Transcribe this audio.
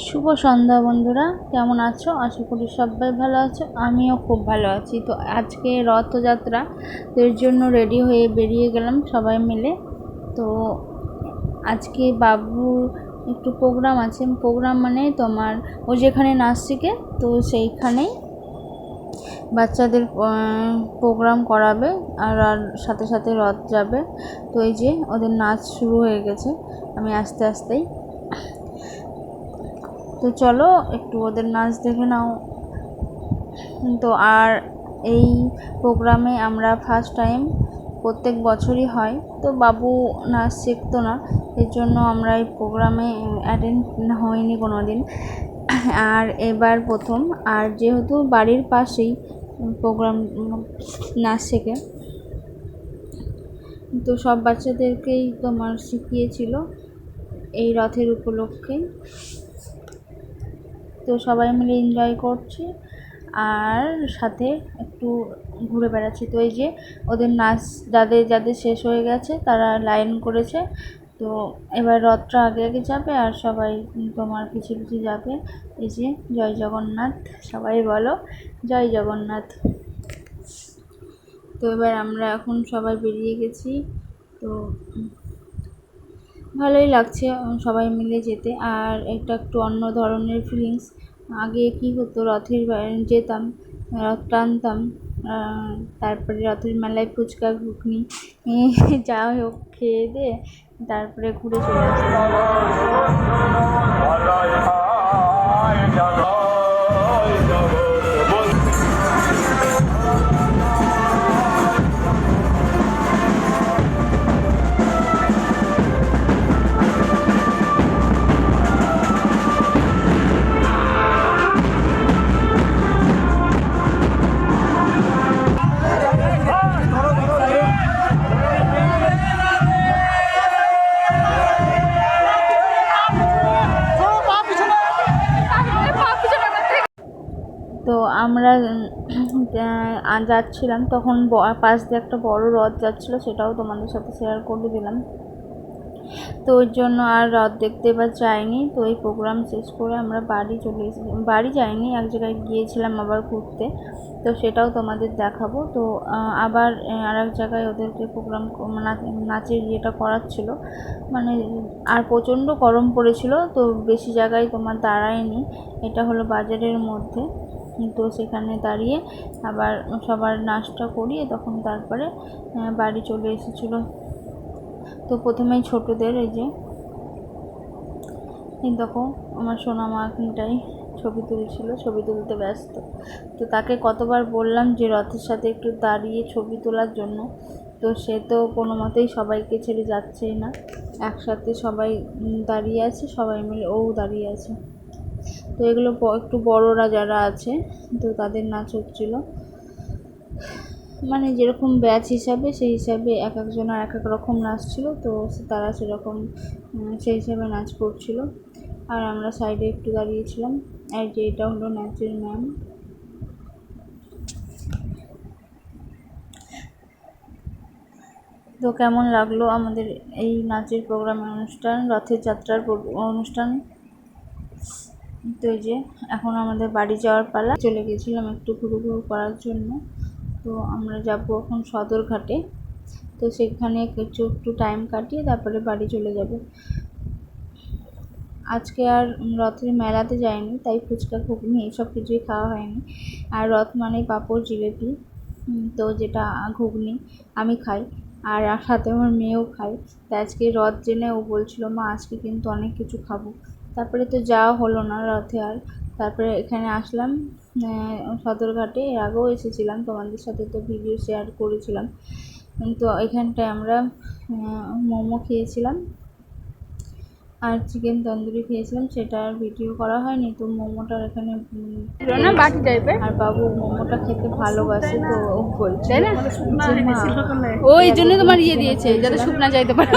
শুভ সন্ধ্যা বন্ধুরা, কেমন আছো? আশা করি সবাই ভালো আছো, আমিও খুব ভালো আছি। তো আজকে রথযাত্রা এর জন্য রেডি হয়ে বেরিয়ে গেলাম সবাই মিলে। তো আজকে বাবুর একটু প্রোগ্রাম আছে। প্রোগ্রাম মানে তোমার ও যেখানে নাচ শিখে তো সেইখানেই বাচ্চাদের প্রোগ্রাম করাবে আর আর সাথে সাথে রথ যাবে। তো এই যে ওদের নাচ শুরু হয়ে গেছে, আমি আস্তে আস্তেই তো চলো, একটু ওদের নাচ দেখে নাও। তো আর এই প্রোগ্রামে আমরা ফার্স্ট টাইম প্রত্যেক বছরই হয়। তো বাবু নাচ শিখতো না, এর জন্য আমরা এই প্রোগ্রামে অ্যাটেন্ড হইনি কোনো দিন আর এবার প্রথম, আর যেহেতু বাড়ির পাশেই প্রোগ্রাম নাচ শেখে, তো সব বাচ্চাদেরকেই তোমার শিখিয়েছিল এই রথের উপলক্ষে। তো সবাই মিলে এনজয় করছি। আর সাথে একটু ঘুরে বেড়াচ্ছি। তো এই যে ওদের নাচ যাদের যাদের শেষ হয়ে গেছে, তারা লাইন করেছে। তো এবার রথটা আগে আগে যাবে আর সবাই তোমার পিছিয়ে পিছিয়ে যাবে। এই যে জয় জগন্নাথ, সবাই বলো জয় জগন্নাথ। তো এবার আমরা এখন সবাই বেরিয়ে গেছি। তো ভালোই লাগছে, সবাই মিলে যেতে। আর একটা একটু অন্য ধরনের ফিলিংস আগে কি হতো, রথের যেতাম, রথ টানতাম তারপরে রথের মেলায় ফুচকা, ঘুগনি, যা হোক খেয়ে দিয়ে তারপরে ঘুরে চলে আসতাম। তো আমরা যাচ্ছিলাম তখন পাশ দিয়ে একটা বড় রথ যাচ্ছিল, সেটাও তোমাদের সাথে শেয়ার করে দিলাম। তো ওই জন্য আর রথ দেখতে এবার যাইনি, তো এই প্রোগ্রাম শেষ করে আমরা বাড়ি চলে এসেছি। বাড়ি যাইনি, এক জায়গায় গিয়েছিলাম আবার ঘুরতে, তো সেটাও তোমাদের দেখাবো। তো আবার আর এক জায়গায় ওদেরকে প্রোগ্রাম নাচের ইয়েটা করাচ্ছিল। মানে আর প্রচণ্ড গরম পড়েছিল, তো বেশি জায়গায় তোমার দাঁড়ায়নি। এটা হলো বাজারের মধ্যে। তো সেখানে দাঁড়িয়ে আবার সবার নাচটা করিয়ে তখন তারপরে বাড়ি চলে এসেছিল। তো প্রথমেই ছোটোদের এই যে দেখো আমার সোনা মা ছবি তুলছিল, ছবি তুলতে ব্যস্ত। তো তাকে কতবার বললাম যে, রথের সাথে একটু দাঁড়িয়ে ছবি তোলার জন্য। তো সে তো কোনো মতেই সবাইকে ছেড়ে যাচ্ছেই না। একসাথে সবাই দাঁড়িয়ে আছে, সবাই মিলে ও দাঁড়িয়ে আছে। তো এগুলো একটু বড়রা যারা আছে, তো তাদের নাচ হচ্ছিল। মানে যেরকম ব্যাচ হিসাবে, সেই হিসাবে এক একজনের এক এক রকম নাচ ছিল, তো তারা সেরকম সেই হিসাবে নাচ করছিল। আর আমরা সাইডে একটু দাঁড়িয়েছিলাম। আর যে এটা হলো নাচের ম্যাম তো কেমন লাগল আমাদের এই নাচের প্রোগ্রামের অনুষ্ঠান, রথের যাত্রার অনুষ্ঠান? তো এই যে, এখন আমাদের বাড়ি যাওয়ার পালা। চলে গেছিলাম একটু ঘুরু ঘুরু করার জন্য। তো আমরা যাব এখন সদরঘাটে। তো সেখানে কিছু একটু টাইম কাটিয়ে তারপরে বাড়ি চলে যাব। আজকে আর রথের মেলাতে যাইনি, তাই ফুচকা ঘুগনি এইসব কিছুই খাওয়া হয়নি। আর রথ মানে পাঁপড় জিলেপি তো যেটা ঘুগনি আমি খাই। আর সাথে আমার মেয়েও খায়। তাই আজকে রথ জেনে ও বলছিল, মা, আজকে কিন্তু অনেক কিছু খাব। তারপরে তো যাওয়া হলো না রথে আর। তারপরে এখানে আসলাম সদরঘাটে। এর আগেও এসেছিলাম তোমাদের সাথে তো ভিডিও শেয়ার করেছিলাম। তো এখানটায় আমরা মোমো খেয়েছিলাম আর চিকেন তন্দুরি খেয়েছিলাম। সেটা আর ভিডিও করা হয়নি তো মোমোটার এখানে আর বাবু মোমোটা খেতে ভালোবাসে তো ও বলছে ওই জন্য তোমার ইয়ে দিয়েছে যাতে শুকনা যাইতে পারে।